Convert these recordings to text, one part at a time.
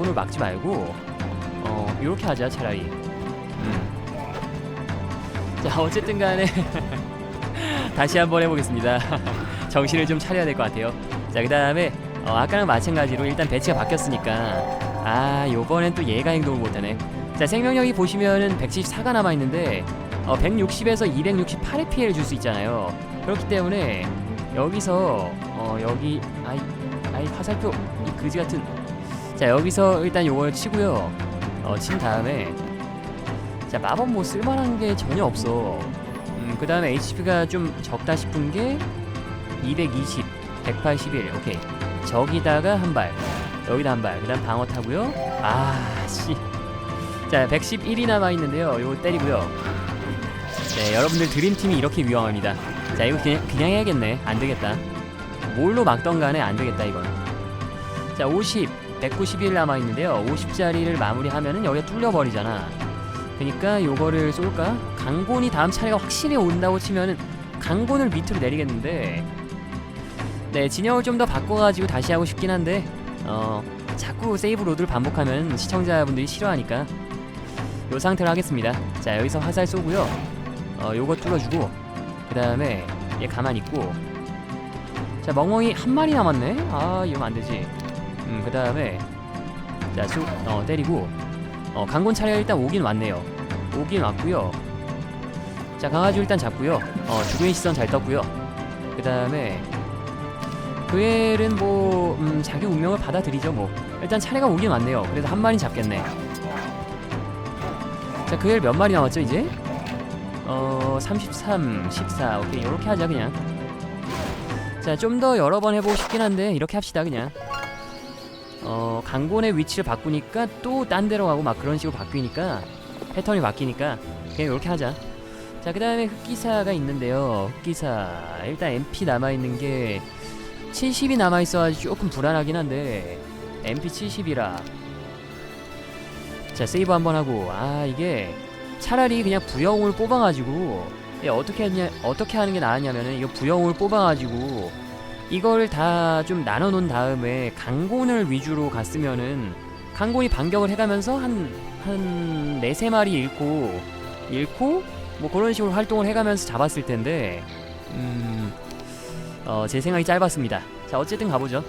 강본을 막지 말고 어 이렇게 하자 차라리. 음. 자 어쨌든 간에 다시 한번 해보겠습니다. 정신을 좀 차려야 될 것 같아요. 자 그 다음에 어, 아까랑 마찬가지로 일단 배치가 바뀌었으니까 아 요번엔 또 얘가 행동을 못하네. 자 생명력이 보시면은 174가 남아 있는데 어, 160에서 268의 피해를 줄 수 있잖아요. 그렇기 때문에 여기서 어 여기 아이 아이 화살표 이 그지 같은 자 여기서 일단 요걸 치고요. 어 친 다음에 자 마법 뭐 쓸만한 게 전혀 없어. 음 그 다음에 HP가 좀 적다 싶은 게 220, 181 오케이. 저기다가 한 발, 여기다 한 발. 그 다음 방어 타고요. 아 씨. 자 111이 남아 있는데요. 요거 때리고요. 네 여러분들 드림팀이 이렇게 위험합니다. 자 이거 그냥 그냥 해야겠네. 안 되겠다. 뭘로 막던 간에 안 되겠다 이건. 자 50, 191 남아 있는데요. 50짜리를 마무리하면은 여기가 뚫려 버리잖아. 그러니까 요거를 쏠까? 강곤이 다음 차례가 확실히 온다고 치면은 강곤을 밑으로 내리겠는데. 네 진영을 좀 더 바꿔가지고 다시 하고 싶긴 한데 어 자꾸 세이브 로드를 반복하면 시청자분들이 싫어하니까 요 상태로 하겠습니다. 자 여기서 화살 쏘고요. 어 요거 뚫어주고 그 다음에 얘 가만 히 있고 자 멍멍이 한 마리 남았네 아 이러면 안 되지 음 그 다음에 자쑥어 때리고 어 강곤 차례가 일단 오긴 왔네요. 오긴 왔고요. 자 강아지 일단 잡고요. 어 죽음의 시선 잘 떴고요. 그 다음에 그엘은 뭐 음, 자기 운명을 받아들이죠 뭐. 일단 차례가 오긴 왔네요. 그래서 한 마리 잡겠네. 자 그엘 몇 마리 남았죠 이제? 어, 33, 14. 오케이, 요렇게 하자 그냥. 자, 좀 더 여러 번 해보고 싶긴 한데 이렇게 합시다 그냥. 어, 강곤의 위치를 바꾸니까 또 딴 데로 가고 막 그런 식으로 바뀌니까 패턴이 바뀌니까 그냥 요렇게 하자. 자, 그 다음에 흑기사가 있는데요. 흑기사 일단 MP 남아 있는 게 70이 남아 있어가지고 조금 불안하긴 한데 MP 70이라. 자, 세이브 한번 하고 아 이게 차라리 그냥 부영을 뽑아가지고 예, 어떻게 했냐 어떻게 하는 게 나았냐면은 이거 부영을 뽑아가지고 이걸 다 좀 나눠 놓은 다음에 강곤을 위주로 갔으면은 강곤이 반격을 해가면서 한 한 네세 마리 잃고 잃고 뭐 그런 식으로 활동을 해가면서 잡았을 텐데 음 어 제 생각이 짧았습니다. 자 어쨌든 가보죠.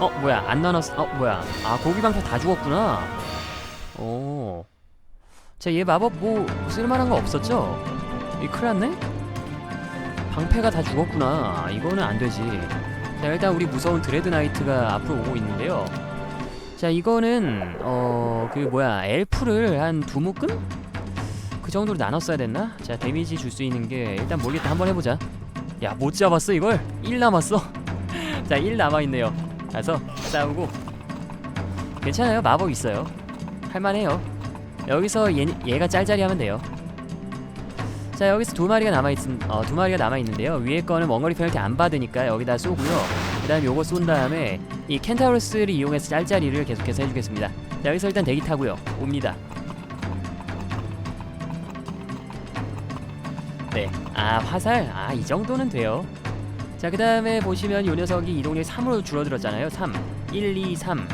어 뭐야 안 나눴어? 어 뭐야 아 고기방패 다 죽었구나. 오. 자, 얘 마법 뭐 쓸만한 거 없었죠? 이 큰일 났네? 방패가 다 죽었구나. 이거는 안 되지. 자, 일단 우리 무서운 드레드 나이트가 앞으로 오고 있는데요. 자, 이거는 어, 그 뭐야, 엘프를 한 두 묶음? 그 정도로 나눴어야 됐나? 자, 데미지 줄 수 있는 게 일단 모르겠다. 한번 해보자. 야, 못 잡았어 이걸? 1 남았어. 자, 1 남아 있네요. 가서 싸우고. 괜찮아요. 마법 있어요. 할만해요. 여기서 얘, 얘가 짤짤이 하면 돼요. 자 여기서 두 마리가 남아 있 어, 두 마리가 남아 있는데요. 위에 거는 원거리 페널티 안 받으니까 여기다 쏘고요. 그다음 요거 쏜 다음에 이 켄타우로스를 이용해서 짤짤이를 계속해서 해주겠습니다. 자 여기서 일단 대기 타고요. 옵니다. 네, 아 화살, 아 이 정도는 돼요. 자 그 다음에 보시면 요 녀석이 이동력이 3으로 줄어들었잖아요. 3, 1, 2, 3.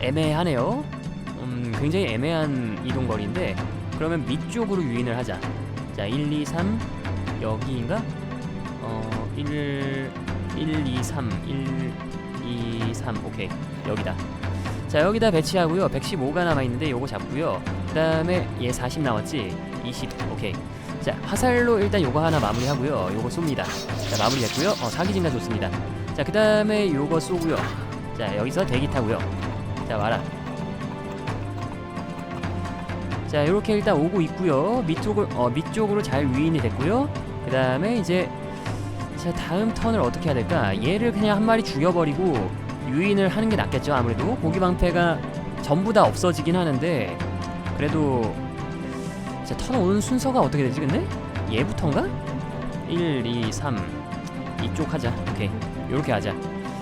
애매하네요. 음, 굉장히 애매한 이동 거리인데 그러면 밑쪽으로 유인을 하자. 자, 1, 2, 3 여기인가? 어, 1 1 2 3 1 2 3 오케이. 여기다. 자, 여기다 배치하고요. 115가 남아 있는데 요거 잡고요. 그 다음에 얘 40 나왔지? 20. 오케이. 자, 화살로 일단 요거 하나 마무리하고요. 요거 쏩니다. 자, 마무리했고요. 어, 사기 진가 좋습니다. 자, 그 다음에 요거 쏘고요. 자, 여기서 대기 타고요. 자, 와라. 자 이렇게 일단 오고 있고요. 밑쪽을 어 밑쪽으로 잘 위인이 됐고요. 그 다음에 이제 자 다음 턴을 어떻게 해야 될까? 얘를 그냥 한 마리 죽여버리고 유인을 하는 게 낫겠죠 아무래도. 고기 방패가 전부 다 없어지긴 하는데 그래도 자 턴 오는 순서가 어떻게 되지 근데? 얘부터인가? 1 2 3 이쪽 하자. 오케이. 요렇게 하자.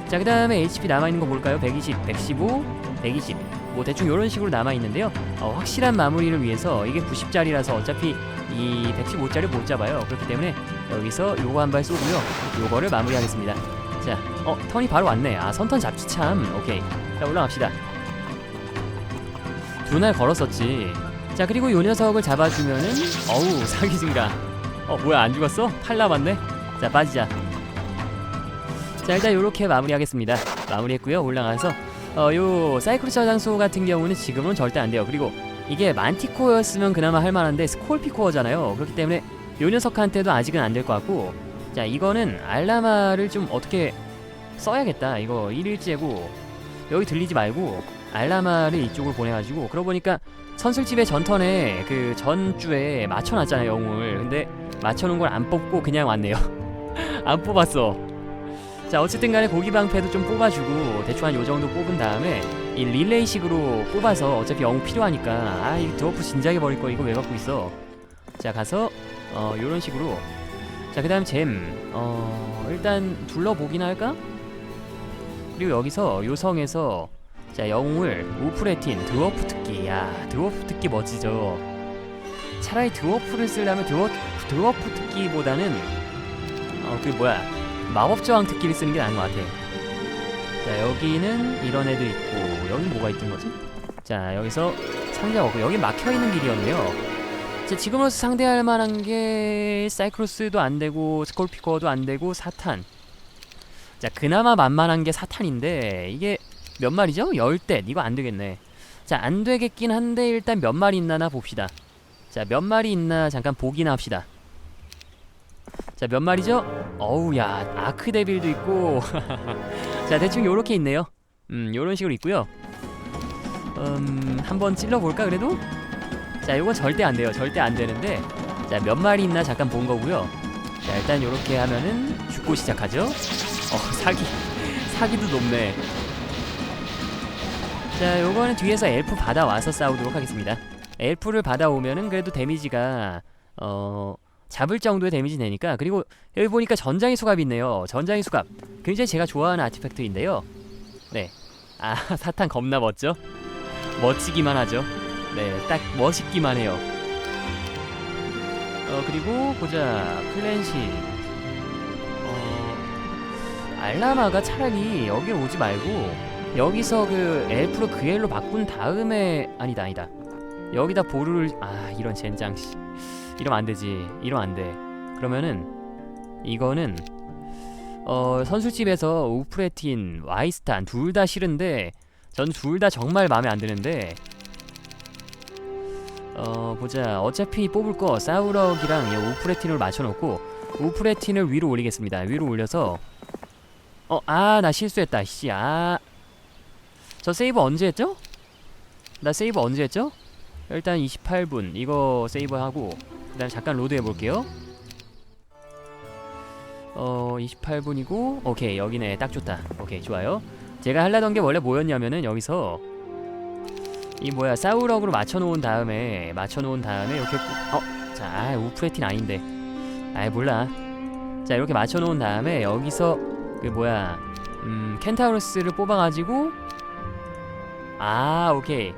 자 그 다음에 HP 남아있는 거 볼까요? 120 115 120 뭐 대충 이런 식으로 남아 있는데요. 어, 확실한 마무리를 위해서 이게 90짜리라서 어차피 이 115짜리 못 잡아요. 그렇기 때문에 여기서 요거 한 발 쏘고요. 요거를 마무리하겠습니다. 자, 어 턴이 바로 왔네. 아 선턴 잡지 참. 오케이. 자 올라갑시다. 눈알 걸었었지. 자 그리고 요 녀석을 잡아주면은 어우 사기 증가. 어 뭐야 안 죽었어? 팔 남았네. 자 빠지자. 자 일단 요렇게 마무리하겠습니다. 마무리했고요. 올라가서 어 요 사이클로스 저장소 같은 경우는 지금은 절대 안 돼요. 그리고 이게 만티코어였으면 그나마 할 만한데 스콜피코어잖아요. 그렇기 때문에 요 녀석한테도 아직은 안 될 것 같고 자 이거는 알라마를 좀 어떻게 써야겠다. 이거 1일째고 여기 들리지 말고 알라마를 이쪽으로 보내가지고 그러고 보니까 선술집의 전턴에 그 전주에 맞춰놨잖아요 영웅을 근데 맞춰놓은 걸 안 뽑고 그냥 왔네요 안 뽑았어 자 어쨌든 간에 고기 방패도 좀 뽑아주고 대충 한 요정도 뽑은 다음에 이 릴레이식으로 뽑아서 어차피 영웅 필요하니까 아 이거 드워프 진작에 버릴 거 이거 왜 갖고 있어? 자 가서 어 요런 식으로. 자그 다음 잼어 일단 둘러보기나 할까? 그리고 여기서 요성에서 자 영웅을 우프레틴 드워프 특기. 야 드워프 특기 멋지죠? 차라리 드워프를 쓰려면 드워, 드워프 특기보다는 어 그 뭐야 마법 저항 특기를 쓰는 게 나은 것 같아 자 여기는 이런 애도 있고 여기 뭐가 있던 거지? 자 여기서 상자가 없고 여기 막혀있는 길이었네요. 자 지금으로서 상대할 만한 게 사이클로스도 안 되고 스콜피코어도 안 되고 사탄. 자 그나마 만만한 게 사탄인데 이게 몇 마리죠? 열댓 이거 안 되겠네. 자 안 되겠긴 한데 일단 몇 마리 있나나 봅시다. 자 몇 마리 있나 잠깐 보기나 합시다 자 몇 마리죠? 어우 야 아크데빌도 있고. 자 대충 요렇게 있네요. 음 요런 식으로 있고요. 음 한번 찔러볼까 그래도? 자 요건 절대 안 돼요. 절대 안 되는데. 자 몇 마리 있나 잠깐 본 거고요. 자 일단 요렇게 하면은 죽고 시작하죠. 어 사기 사기도 높네. 자 요거는 뒤에서 엘프 받아와서 싸우도록 하겠습니다. 엘프를 받아오면은 그래도 데미지가 어 잡을 정도의 데미지 내니까 그리고 여기 보니까 전장의 수갑이 있네요. 전장의 수갑. 굉장히 제가 좋아하는 아티팩트인데요. 네아 사탄 겁나 멋져? 멋지기만 하죠. 네 딱 멋있기만 해요. 어 그리고 보자. 클랜시. 어 알라마가 차라리 여기 오지 말고 여기서 그 엘프로 그엘로 바꾼 다음에 아니다 아니다. 여기다 보루를 아 이런 젠장 씨 이러면 안 되지 이러면 안 돼. 그러면은 이거는 어 선술집에서 우프레틴 와이스탄 둘 다 싫은데 전 둘 다 정말 마음에 안 드는데 어 보자. 어차피 뽑을 거 사우럭이랑 이 우프레틴을 맞춰놓고 우프레틴을 위로 올리겠습니다. 위로 올려서 어 아 나 실수했다. 씨아. 저 세이브 언제 했죠? 나 세이브 언제 했죠? 일단 28분 이거 세이브하고 그다음 잠깐 로드 해볼게요. 어 28분이고 오케이 여기네. 딱 좋다. 오케이 좋아요. 제가 하려던 게 원래 뭐였냐면은 여기서 이 뭐야 사우럭으로 맞춰놓은 다음에 맞춰놓은 다음에 이렇게 어 자 아, 우프레틴 아닌데. 아이 몰라. 자 이렇게 맞춰놓은 다음에 여기서 그 뭐야 음 켄타우로스를 뽑아가지고 아 오케이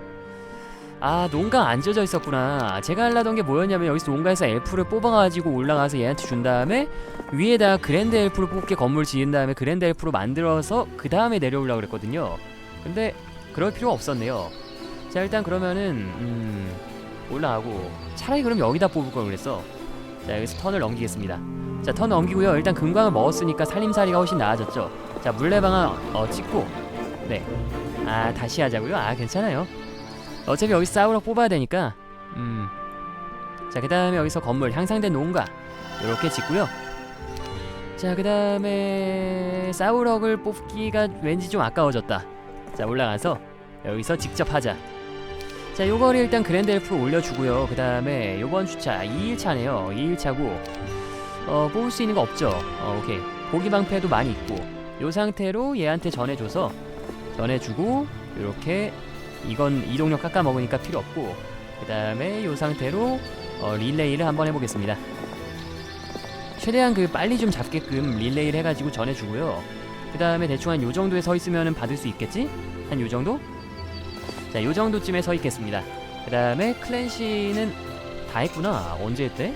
아 농가 안 져져 있었구나. 제가 하려던 게 뭐였냐면 여기서 농가에서 엘프를 뽑아가지고 올라가서 얘한테 준 다음에 위에다 그랜드 엘프를 뽑게 건물 지은 다음에 그랜드 엘프로 만들어서 그 다음에 내려오려고 그랬거든요. 근데 그럴 필요가 없었네요. 자 일단 그러면은 음 올라가고. 차라리 그럼 여기다 뽑을 걸 그랬어. 자 여기서 턴을 넘기겠습니다. 자 턴 넘기고요. 일단 금광을 먹었으니까 살림살이가 훨씬 나아졌죠. 자 물레방아 어 찍고. 네 아 다시 하자고요? 아 괜찮아요 어차피 여기 사우럭 뽑아야 되니까 음. 자, 그 다음에 여기서 건물 향상된 농가 이렇게 짓고요. 자, 그 다음에 사우럭을 뽑기가 왠지 좀 아까워졌다. 자, 올라가서 여기서 직접 하자. 자, 요거를 일단 그랜드 엘프로 올려주고요. 그 다음에 요번 주차 2일차네요. 2일차고 어, 뽑을 수 있는 거 없죠. 어, 오케이. 고기 방패도 많이 있고 요 상태로 얘한테 전해줘서 전해주고 이렇게 이건 이동력 깎아 먹으니까 필요 없고 그 다음에 이 상태로 어, 릴레이를 한번 해보겠습니다 최대한 그 빨리 좀 잡게끔 릴레이를 해가지고 전해주고요 그 다음에 대충 한 요정도에 서 있으면 받을 수 있겠지? 한 요정도? 자 요정도쯤에 서 있겠습니다 그 다음에 클랜시는 다 했구나 언제 했대?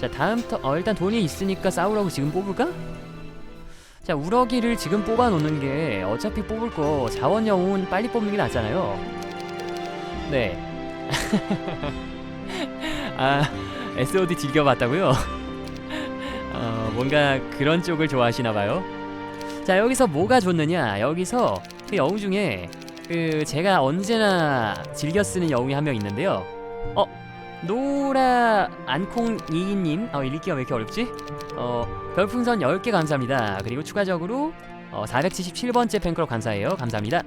자 다음 터 어, 일단 돈이 있으니까 싸우라고 지금 뽑을까? 자 우럭이를 지금 뽑아 놓는 게 어차피 뽑을 거 자원 영웅은 빨리 뽑는 게 낫잖아요 네. 아, SOD 즐겨봤다고요? 어, 뭔가 그런 쪽을 좋아하시나 봐요. 자, 여기서 뭐가 좋느냐? 여기서 그 영웅 중에 그 제가 언제나 즐겨 쓰는 영웅이 한 명 있는데요. 어, 노라 안콩 이님. 어, 읽기가 왜 이렇게 어렵지? 어, 별풍선 10개 감사합니다. 그리고 추가적으로 어, 477번째 팬클럽 감사해요. 감사합니다.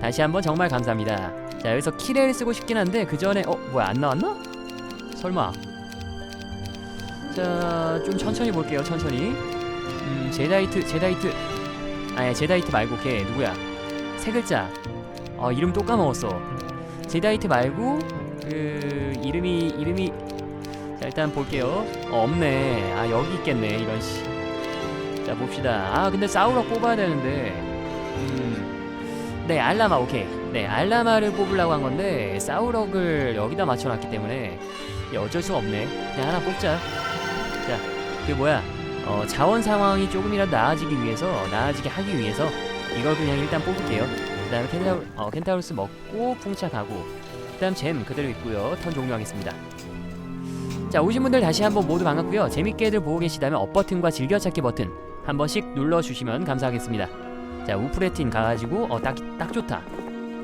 다시 한번 정말 감사합니다. 자 여기서 키레를 쓰고 싶긴 한데 그 전에 어 뭐야 안 나왔나? 설마. 자 좀 천천히 볼게요. 천천히. 음 제다이트 제다이트. 아니 제다이트 말고 걔 누구야? 세 글자. 어 이름 또 까먹었어. 제다이트 말고 그 이름이 이름이 자 일단 볼게요. 어, 없네. 아 여기 있겠네 이런 씨. 자 봅시다. 아 근데 사우러 뽑아야 되는데. 음. 네 알라마 오케이. 네 알라마를 뽑으려고 한 건데 사우럭을 여기다 맞춰놨기 때문에 이게 어쩔 수 없네. 그냥 하나 뽑자. 자, 그 뭐야? 어, 자원 상황이 조금이라도 나아지기 위해서 나아지게 하기 위해서 이걸 그냥 일단 뽑을게요. 그 다음에 켄타우 어, 켄타우루스 먹고 풍차 가고 그 다음 잼 그대로 있고요. 턴 종료하겠습니다. 자 오신 분들 다시 한번 모두 반갑고요. 재밌게들 보고 계시다면 업 버튼과 즐겨찾기 버튼 한 번씩 눌러주시면 감사하겠습니다. 자 우프레틴 가가지고 어 딱 딱 좋다.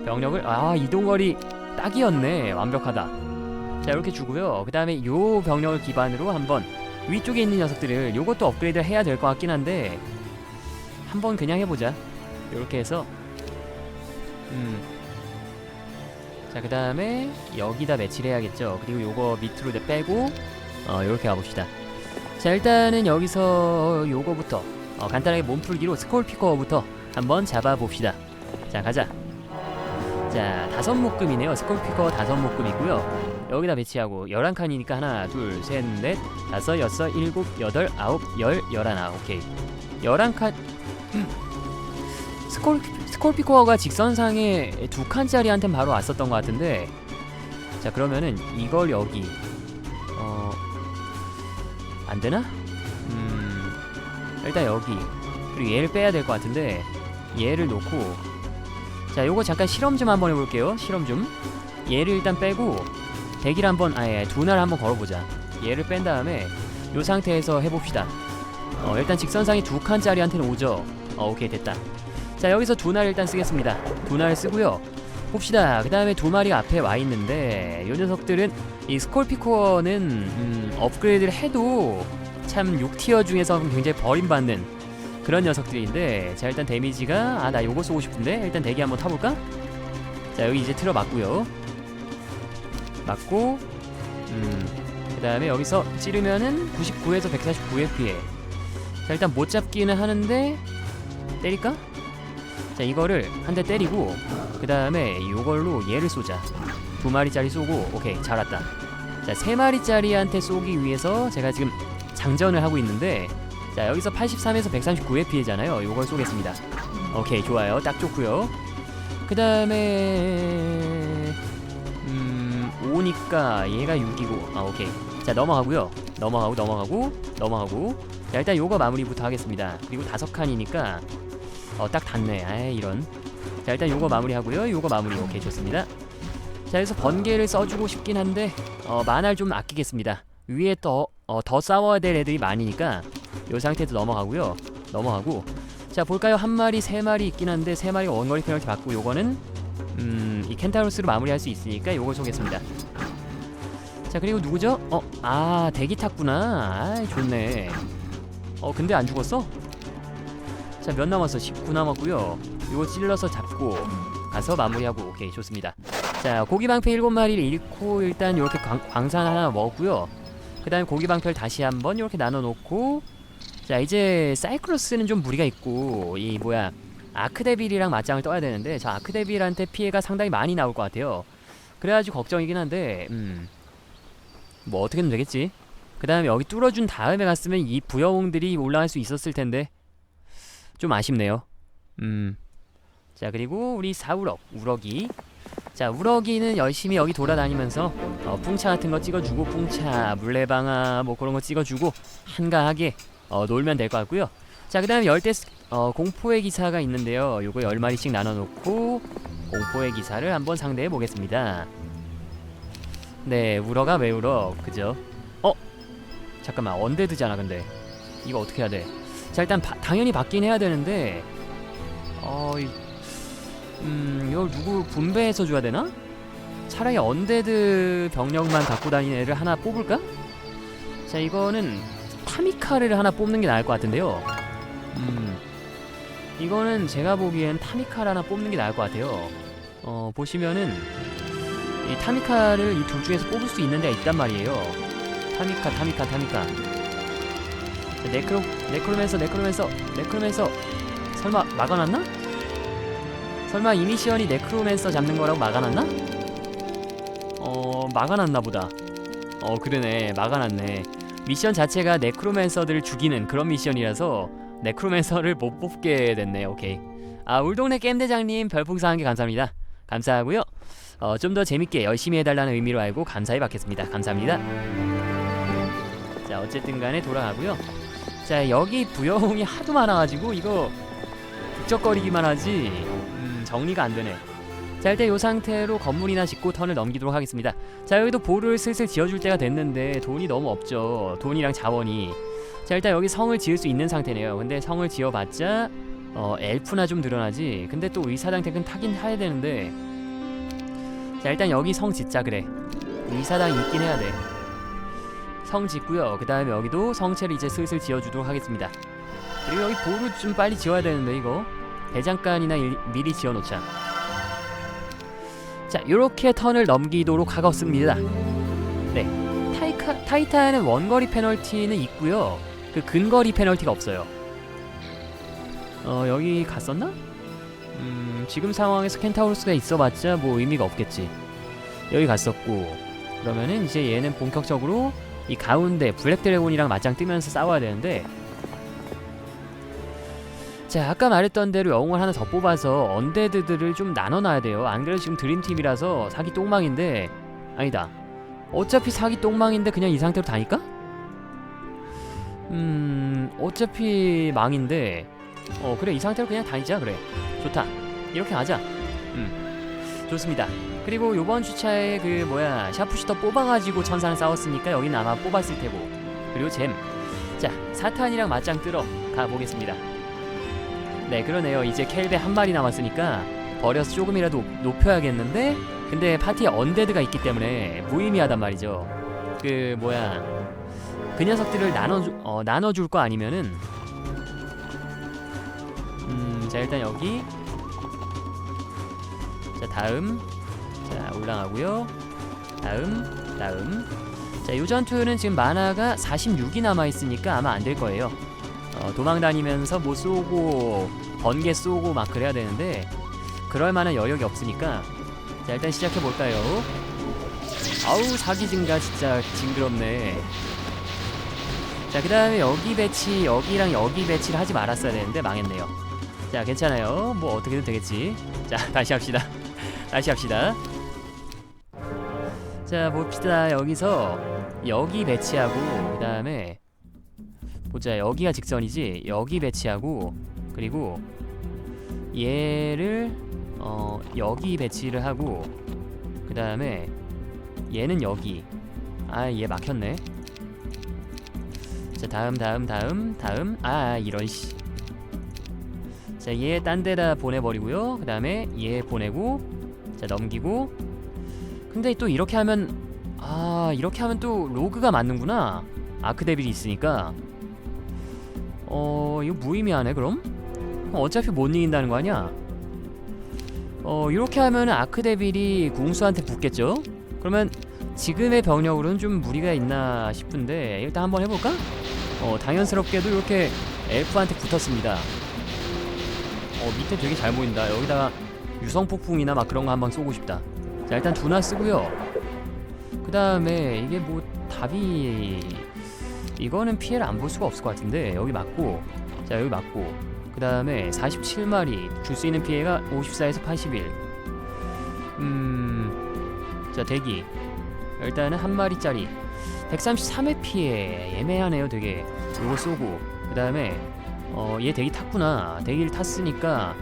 병력을 아 이동거리 딱이었네 완벽하다. 자 이렇게 주고요. 그 다음에 요 병력을 기반으로 한번 위쪽에 있는 녀석들을 요것도 업그레이드 해야 될 것 같긴 한데 한번 그냥 해보자. 이렇게 해서 음. 자, 그 다음에 여기다 배치를 해야겠죠. 그리고 요거 밑으로 내 빼고 어, 요렇게 가봅시다. 자, 일단은 여기서 요거부터 어, 간단하게 몸풀기로 스콜피커부터 한번 잡아봅시다. 자, 가자. 자, 다섯 묶음이네요. 스콜피커 다섯 묶음이고요. 여기다 배치하고 11칸이니까 하나, 둘, 셋, 넷, 다섯, 여섯, 일곱, 여덟, 아홉, 열, 열하나. 오케이. 11칸 스콜 스콜피코어가 직선상에 두 칸짜리한테 바로 왔었던 것 같은데 자 그러면은 이걸 여기 어 안 되나? 음 일단 여기 그리고 얘를 빼야 될 것 같은데 얘를 놓고 자 요거 잠깐 실험 좀 한번 해볼게요. 실험 좀. 얘를 일단 빼고 대기를 한번 아예 두날 한번 걸어보자. 얘를 뺀 다음에 요 상태에서 해봅시다. 어 일단 직선상이 두 칸짜리 한테는 오죠. 어 오케이 됐다 자 여기서 두날 일단 쓰겠습니다. 두날 쓰고요. 봅시다. 그 다음에 두 마리가 앞에 와 있는데 요 녀석들은 이 스콜피코어는 음, 업그레이드를 해도 참 6티어 중에서 굉장히 버림받는 그런 녀석들인데 자 일단 데미지가 아 나 요거 쏘고 싶은데 일단 대기 한번 타볼까? 자 여기 이제 틀어 맞고요. 맞고 음 그 다음에 여기서 찌르면은 99에서 149의 피해 자 일단 못 잡기는 하는데 때릴까? 자 이거를 한 대 때리고 그 다음에 이걸로 얘를 쏘자. 두 마리짜리 쏘고 오케이 잘 왔다. 자 세 마리짜리한테 쏘기 위해서 제가 지금 장전을 하고 있는데 자 여기서 83에서 139의 피해잖아요. 요걸 쏘겠습니다. 오케이 좋아요. 딱 좋고요. 그 다음에 음 5니까 얘가 6이고 아 오케이. 자 넘어가고요. 넘어가고 넘어가고 넘어가고. 자 일단 요거 마무리부터 하겠습니다. 그리고 다섯 칸이니까 어 딱 닿네. 아이 이런. 자 일단 요거 마무리하고요. 요거 마무리. 오케이 좋습니다. 자 여기서 번개를 써주고 싶긴 한데 어 만화를 좀 아끼겠습니다. 위에 더, 어, 더 싸워야 될 애들이 많으니까 요 상태에서 넘어가고요. 넘어가고. 자 볼까요? 한 마리 세 마리 있긴 한데 세 마리가 원거리 페널티 받고 요거는 음이 켄타로스로 마무리할 수 있으니까 요걸 쏘겠습니다. 자 그리고 누구죠? 어 아 대기 탔구나. 아 좋네. 어 근데 안 죽었어? 자 몇 남았어? 19 남았고요. 이거 찔러서 잡고 가서 마무리하고 오케이 좋습니다. 자 고기방패 7마리를 잃고 일단 이렇게 광, 광산 하나 먹었고요. 그 다음에 고기방패를 다시 한번 이렇게 나눠놓고 자 이제 사이클로스는 좀 무리가 있고 이 뭐야 아크데빌이랑 맞짱을 떠야 되는데 저 아크데빌한테 피해가 상당히 많이 나올 것 같아요. 그래가지고 걱정이긴 한데 음 뭐 어떻게든 되겠지? 그 다음에 여기 뚫어준 다음에 갔으면 이 부여웅들이 올라갈 수 있었을 텐데 좀 아쉽네요. 음. 자 그리고 우리 사우럭 우럭이 자 우럭이는 열심히 여기 돌아다니면서 어, 풍차 같은 거 찍어주고 풍차 물레방아 뭐 그런 거 찍어주고 한가하게 어, 놀면 될 것 같고요. 자 그 다음에 열대 스- 어, 공포의 기사가 있는데요. 요거 열 마리씩 나눠놓고 공포의 기사를 한번 상대해 보겠습니다. 네, 울어가 왜 울어? 그죠? 어? 잠깐만, 언데드잖아, 근데. 이거 어떻게 해야 돼? 자, 일단 바, 당연히 받긴 해야 되는데, 어, 이, 음, 이걸 누구 분배해서 줘야 되나? 차라리 언데드 병력만 갖고 다니는 애를 하나 뽑을까? 자, 이거는 타미카를 하나 뽑는 게 나을 것 같은데요. 음, 이거는 제가 보기엔 타미카를 하나 뽑는 게 나을 것 같아요. 어, 보시면은 이 타미카를 이 둘 중에서 뽑을 수 있는 데가 있단 말이에요. 타미카, 타미카, 타미카. 자, 네크로, 네크로맨서, 네크로맨서, 네크로맨서. 설마 막아놨나? 설마 이 미션이 네크로맨서 잡는 거라고 막아놨나? 어, 막아놨나 보다. 어, 그러네. 막아놨네. 미션 자체가 네크로맨서들을 죽이는 그런 미션이라서 네크로맨서를 못 뽑게 됐네. 오케이. 아, 울동네 게임대장님 별풍선 한 개 감사합니다. 감사하고요. 어, 좀 더 재밌게 열심히 해달라는 의미로 알고 감사히 받겠습니다. 감사합니다. 자, 어쨌든 간에 돌아가고요. 자, 여기 부여홍이 하도 많아가지고 이거 북적거리기만 하지 음, 정리가 안 되네. 자, 일단 이 상태로 건물이나 짓고 턴을 넘기도록 하겠습니다. 자, 여기도 보를 슬슬 지어줄 때가 됐는데 돈이 너무 없죠. 돈이랑 자원이. 자, 일단 여기 성을 지을 수 있는 상태네요. 근데 성을 지어봤자 어, 엘프나 좀 늘어나지. 근데 또 의사당 덱은 타긴 타야 되는데. 자, 일단 여기 성 짓자 그래. 의사당 있긴 해야 돼. 성 짓고요. 그 다음에 여기도 성체를 이제 슬슬 지어주도록 하겠습니다. 그리고 여기 보루 좀 빨리 지어야 되는데 이거 대장간이나 일- 미리 지어놓자. 자, 요렇게 턴을 넘기도록 하겠습니다. 네, 타이카, 타이탄은 원거리 페널티는 있고요. 그 근거리 페널티가 없어요. 어, 여기 갔었나? 음, 지금 상황에서 켄타우로스가 있어봤자 뭐 의미가 없겠지. 여기 갔었고, 그러면은 이제 얘는 본격적으로 이 가운데 블랙 드래곤이랑 맞짱 뜨면서 싸워야 되는데, 자 아까 말했던 대로 영웅을 하나 더 뽑아서 언데드들을 좀 나눠놔야 돼요. 안 그래도 지금 드림팀이라서 사기 똥망인데 아니다. 어차피 사기 똥망인데 그냥 이 상태로 다닐까? 음 어차피 망인데 어 그래 이 상태로 그냥 다니자 그래. 좋다. 이렇게 하자. 음 좋습니다 그리고 요번 주차에 그 뭐야 샤프슈터 뽑아가지고 천사는 싸웠으니까 여기는 아마 뽑았을 테고. 그리고 잼 자 사탄이랑 맞짱 뜨러 가보겠습니다. 네 그러네요. 이제 켈베 한 마리 남았으니까 버려서 조금이라도 높여야겠는데? 근데 파티에 언데드가 있기 때문에 무의미하단 말이죠. 그 뭐야 그 녀석들을 나눠주, 어, 나눠줄 거 아니면은 음자 일단 여기. 자 다음 자 올라가고요 다음 다음 자 요 전투는 지금 만화가 46이 남아있으니까 아마 안 될 거예요 어, 도망 다니면서 뭐 쏘고 번개 쏘고 막 그래야 되는데 그럴 만한 여력이 없으니까 자 일단 시작해 볼까요? 아우 사기 증가 진짜 징그럽네. 자 그 다음에 여기 배치 여기랑 여기 배치를 하지 말았어야 되는데 망했네요. 자 괜찮아요. 뭐 어떻게든 되겠지. 자 다시 합시다. 다시 합시다. 자 봅시다. 여기서 여기 배치하고 그 다음에 보자. 여기가 직선이지? 여기 배치하고 그리고 얘를 어 여기 배치를 하고 그 다음에 얘는 여기. 아 얘 막혔네. 자 다음 다음 다음 다음. 아 이런 씨 자 얘 딴 데다 보내버리고요. 그 다음에 얘 보내고 자 넘기고 근데 또 이렇게 하면 아 이렇게 하면 또 로그가 맞는구나 아크데빌이 있으니까 어 이거 무의미하네 그럼? 어, 어차피 못 이긴다는 거 아니야? 어 이렇게 하면 아크데빌이 궁수한테 붙겠죠? 그러면 지금의 병력으로는 좀 무리가 있나 싶은데 일단 한번 해볼까? 어 당연스럽게도 이렇게 엘프한테 붙었습니다 어 밑에 되게 잘 보인다 여기다가 유성폭풍이나 막 그런 거 한번 쏘고 싶다 자 일단 두나 쓰고요. 그 다음에 이게 뭐 답이 이거는 피해를 안 볼 수가 없을 것 같은데 여기 맞고 자 여기 맞고. 그 다음에 47마리 줄 수 있는 피해가 54에서 81 음자 대기. 일단은 한 마리짜리. 133의 피해. 애매하네요 되게. 이거 쏘고. 그 다음에 어 얘 대기 탔구나. 대기를 탔으니까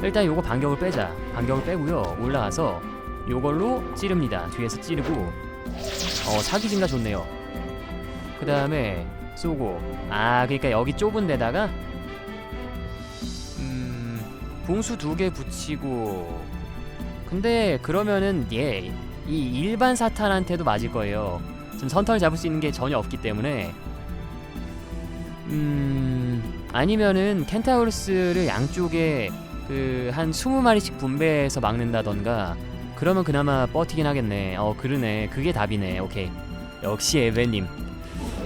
일단 요거 반격을 빼자. 반격을 빼고요. 올라가서 요걸로 찌릅니다. 뒤에서 찌르고 어 사기 증가 좋네요. 그 다음에 쏘고 아 그러니까 여기 좁은 데다가 음 봉수 두 개 붙이고 근데 그러면은 얘이 일반 사탄한테도 맞을 거예요. 지금 선턴을 잡을 수 있는 게 전혀 없기 때문에 음 아니면은 켄타우루스를 양쪽에 그 한 20마리씩 분배해서 막는다던가 그러면 그나마 버티긴 하겠네. 어 그러네. 그게 답이네. 오케이. 역시 에베님.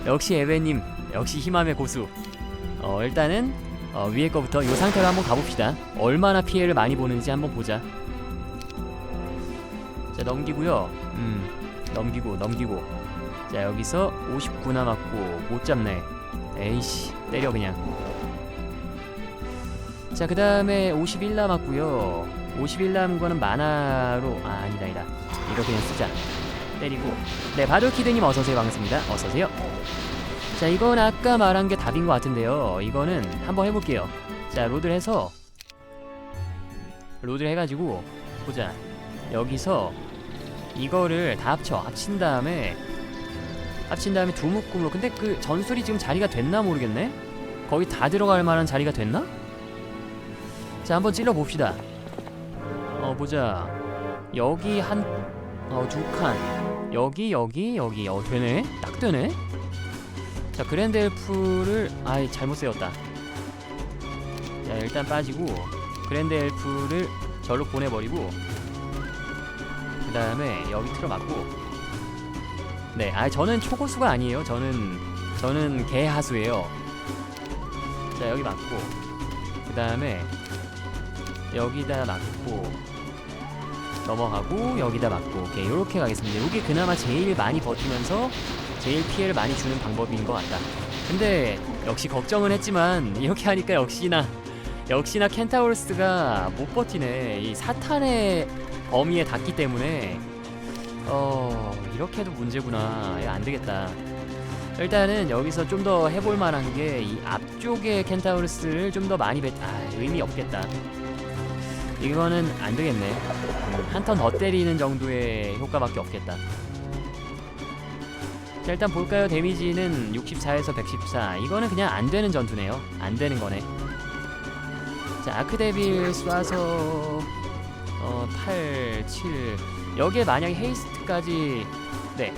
역시 에베님. 역시 희망의 고수. 어 일단은 어, 위에 거부터 이 상태로 한번 가봅시다. 얼마나 피해를 많이 보는지 한번 보자. 자 넘기고요. 음 넘기고 넘기고. 자 여기서 59 남았고 못 잡네. 에이씨 때려 그냥. 자 그 다음에 51 남았고요. 51 남은 거는 만화로 아 아니다 아니다. 이거 그냥 쓰자. 때리고. 네 바돌키드님 어서 오세요 반갑습니다. 어서 오세요. 자 이건 아까 말한 게 답인 것 같은데요. 이거는 한번 해볼게요. 자 로드를 해서 로드를 해가지고 보자. 여기서 이거를 다 합쳐 합친 다음에 합친 다음에 두 묶음으로 근데 그 전술이 지금 자리가 됐나 모르겠네. 거기 다 들어갈 만한 자리가 됐나? 자 한번 찔러 봅시다. 어 보자. 여기 한어두 칸. 여기 여기 여기 어 되네. 딱 되네. 자 그랜드 엘프를 아이 잘못 세웠다. 자 일단 빠지고 그랜드 엘프를 절로 보내버리고 그 다음에 여기 틀어맞고 네, 아 저는 초고수가 아니에요. 저는 저는 개하수예요. 자 여기 맞고 그 다음에 여기다 맞고 넘어가고 여기다 맞고 오케이 이렇게 가겠습니다. 이게 그나마 제일 많이 버티면서 제일 피해를 많이 주는 방법인 것 같다. 근데 역시 걱정은 했지만 이렇게 하니까 역시나 역시나 켄타우루스가 못 버티네. 이 사탄의 범위에 닿기 때문에 어 이렇게 해도 문제구나. 이거 안 되겠다. 일단은 여기서 좀 더 해볼 만한 게 이 앞쪽에 켄타우루스를 좀 더 많이 배. 아 의미 없겠다. 이거는 안 되겠네. 한 턴 더 때리는 정도의 효과밖에 없겠다. 자 일단 볼까요? 데미지는 64에서 114. 이거는 그냥 안 되는 전투네요. 안 되는 거네. 자 아크데빌 쏴서 어 8, 7 여기에 만약에 헤이스트까지 네.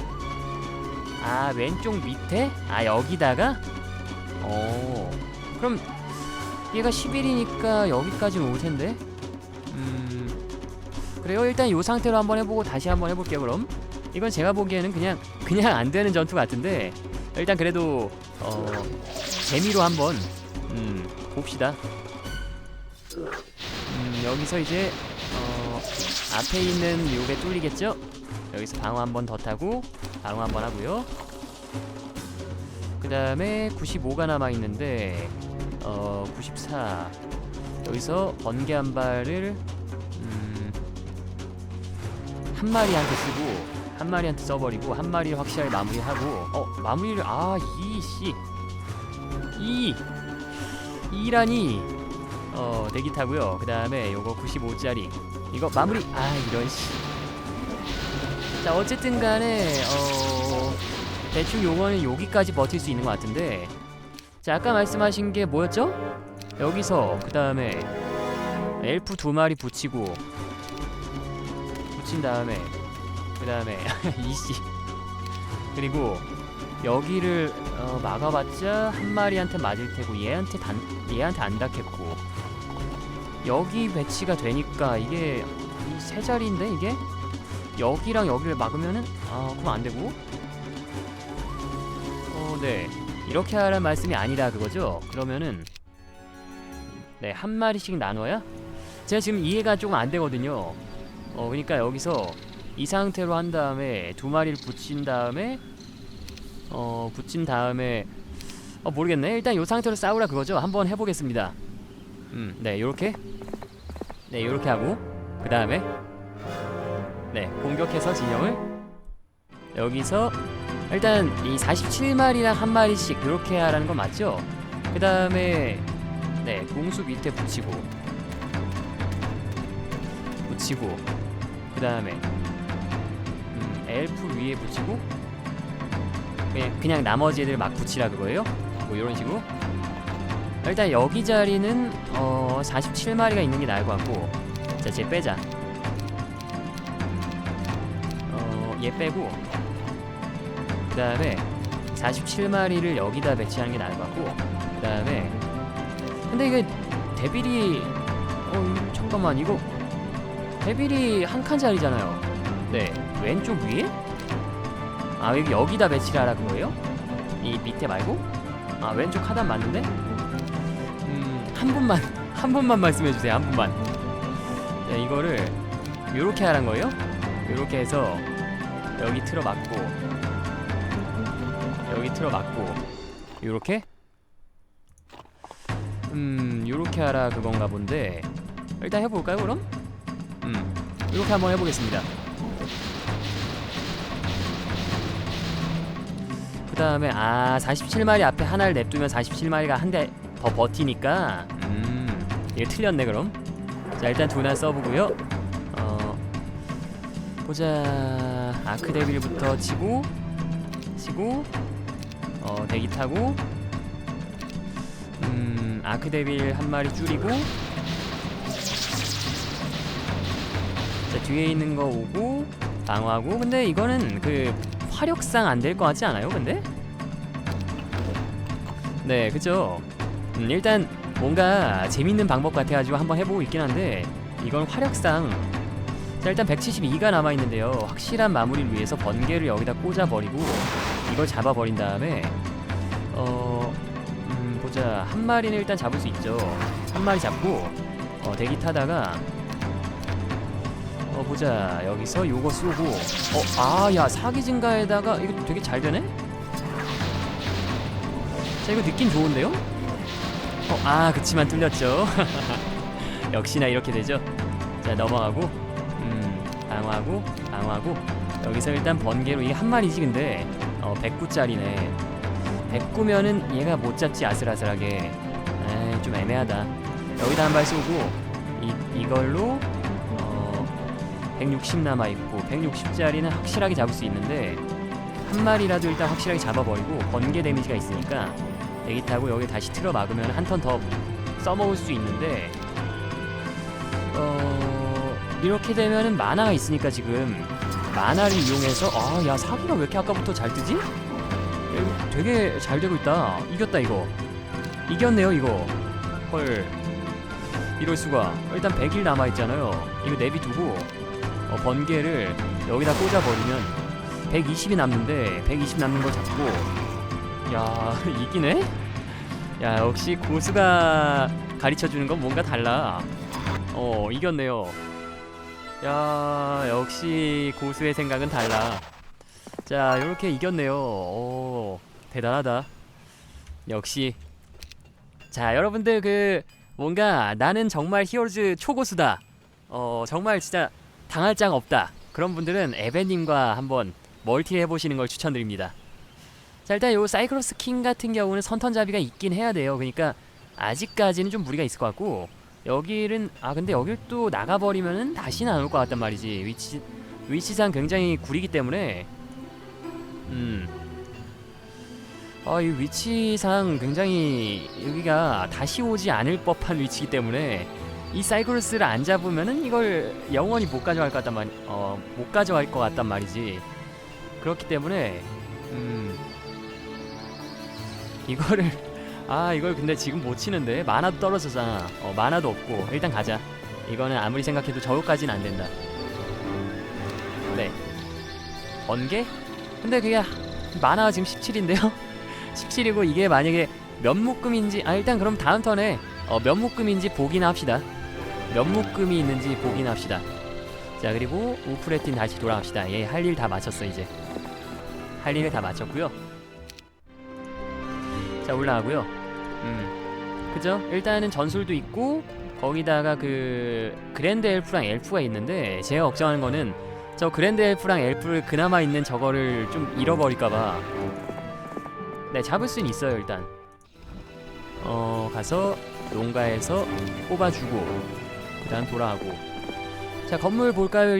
아 왼쪽 밑에? 아 여기다가? 어 그럼 얘가 11이니까 여기까지는 올 텐데. 음 그래요 일단 이 상태로 한번 해보고 다시 한번 해볼게요 그럼. 이건 제가 보기에는 그냥 그냥 안 되는 전투 같은데 일단 그래도 어 재미로 한번 음 봅시다. 음 여기서 이제 어 앞에 있는 요게 뚫리겠죠? 여기서 방어 한 번 더 타고 방어 한 번 하고요. 그 다음에 95가 남아 있는데 어 94. 여기서 번개 한 발을 음, 한 마리한테 쓰고 한 마리한테 써버리고 한 마리를 확실하게 마무리하고 어 마무리를 아이씨 이 이란이 어 대기 타고요. 그 다음에 요거 95짜리 이거 마무리 아 이런 씨. 자 어쨌든 간에 어 대충 요거는 여기까지 버틸 수 있는 것 같은데 자 아까 말씀하신 게 뭐였죠? 여기서 그 다음에 엘프 두 마리 붙이고 붙인 다음에 그 다음에 이씨. 그리고 여기를 어, 막아봤자 한 마리한테 맞을 테고 얘한테 단 얘한테 안 닿겠고. 여기 배치가 되니까 이게 이세 자리인데 이게? 여기랑 여기를 막으면은 아 그럼 안 되고. 어네. 이렇게 하란 말씀이 아니라 그거죠? 그러면은 네한 마리씩 나눠야? 제가 지금 이해가 조금 안 되거든요 어 그러니까 여기서 이 상태로 한 다음에 두 마리를 붙인 다음에 어 붙인 다음에 어 모르겠네. 일단 이 상태로 싸우라 그거죠? 한번 해보겠습니다. 음네 요렇게. 네 요렇게 하고 그 다음에 네 공격해서 진영을. 여기서 일단 이 47마리랑 한 마리씩 요렇게 하라는 건 맞죠? 그 다음에 네 공수 밑에 붙이고 붙이고 그 다음에 음, 엘프 위에 붙이고 그냥, 그냥 나머지 애들 막 붙이라 그거예요? 뭐 이런 식으로 일단 여기 자리는 어 47마리가 있는 게 나을 것 같고 자쟤 빼자 어얘 빼고 그 다음에 47마리를 여기다 배치하는 게 나을 것 같고 그 다음에 근데 이게 데빌이 어 잠깐만 이거 데빌이 한 칸짜리잖아요 네 왼쪽 위에? 아 여기 여기다 배치를 하라 그거예요? 이 밑에 말고? 아 왼쪽 하단 맞는데? 음한 분만 한 분만 말씀해 주세요 한 분만 자 이거를 요렇게 하란 거예요? 요렇게 해서 여기 틀어 막고 여기 틀어 막고 요렇게? 음 요렇게 하라 그건가 본데 일단 해볼까요 그럼? 음. 이렇게 한번 해보겠습니다. 그 다음에 아 47마리 앞에 하나를 냅두면 47마리가 한 대 더 버티니까. 음. 이게 틀렸네 그럼. 자 일단 두나 써보고요. 어 보자. 아크 데빌부터 치고 치고 어 대기 타고. 음 아크 데빌 한 마리 줄이고 뒤에 있는 거 오고 방어하고 근데 이거는 그 화력상 안될것 같지 않아요 근데? 네 그죠? 음, 일단 뭔가 재밌는 방법 같아가지고 한번 해보고 있긴 한데 이건 화력상. 자 일단 172가 남아있는데요. 확실한 마무리를 위해서 번개를 여기다 꽂아버리고 이걸 잡아버린 다음에 어... 음, 보자. 한 마리는 일단 잡을 수 있죠. 한 마리 잡고 어, 대기 타다가 어 보자. 여기서 요거 쏘고. 어 아 야 사기 증가에다가 이거 되게 잘 되네? 자 이거 느낌 좋은데요? 어 아 그치만 뚫렸죠. 역시나 이렇게 되죠? 자 넘어가고. 음 방어하고 방어하고. 여기서 일단 번개로 이게 한 마리지 근데. 어 109짜리네. 109면은 얘가 못 잡지 아슬아슬하게. 에이 좀 애매하다. 여기다 한 발 쏘고. 이, 이걸로 어, 160 남아 있고 160짜리는 확실하게 잡을 수 있는데 한 마리라도 일단 확실하게 잡아버리고 번개 데미지가 있으니까 대기 타고 여기 다시 틀어 막으면 한 턴 더 써먹을 수 있는데 어 이렇게 되면은 만화가 있으니까 지금 만화를 이용해서 아 야 사기가 왜 이렇게 아까부터 잘 뜨지? 야, 되게 잘 되고 있다. 이겼다 이거. 이겼네요 이거. 헐. 이럴 수가. 일단 100일 남아 있잖아요. 이거 내비두고 어, 번개를 여기다 꽂아버리면 120이 남는데 120 남는 거 잡고. 야 이기네? 야 역시 고수가 가르쳐주는 건 뭔가 달라. 어 이겼네요. 야 역시 고수의 생각은 달라. 자 이렇게 이겼네요. 오 대단하다. 역시. 자 여러분들 그 뭔가 나는 정말 히어로즈 초고수다. 어 정말 진짜 당할 장 없다. 그런 분들은 에베님과 한번 멀티 해보시는 걸 추천드립니다. 자 일단 요 사이클로스 킹 같은 경우는 선턴잡이가 있긴 해야 돼요. 그러니까 아직까지는 좀 무리가 있을 것 같고 여기는 아 근데 여길 또 나가버리면은 다시는 안 올 것 같단 말이지. 위치 위치상 굉장히 구리기 때문에 음. 아, 이 위치상 굉장히 여기가 다시 오지 않을 법한 위치이기 때문에 이 사이클로스를 안 잡으면은 이걸 영원히 못 가져갈 것 같단 말, 어, 못 가져갈 것 같단 말이지. 그렇기 때문에 음, 이거를 아 이걸 근데 지금 못 치는데 만화도 떨어졌잖아. 어, 만화도 없고 일단 가자. 이거는 아무리 생각해도 저거까지는 안 된다. 네. 번개? 근데 그게 만화가 지금 17인데요. 17이고 이게 만약에 몇 묶음인지 아 일단 그럼 다음 턴에 어, 몇 묶음인지 보기나 합시다. 몇 묶음이 있는지 보기나 합시다. 자 그리고 우프레틴 다시 돌아갑시다. 얘 할 일 다 마쳤어 이제. 할 일을 다 마쳤고요. 자 올라가고요. 음 그죠? 일단은 전술도 있고 거기다가 그 그랜드 엘프랑 엘프가 있는데 제가 걱정하는 거는 저 그랜드 엘프랑 엘프를 그나마 있는 저거를 좀 잃어버릴까봐 네 잡을 수는 있어요 일단 어 가서 농가에서 뽑아주고 그 다음 돌아가고. 자 건물 볼까요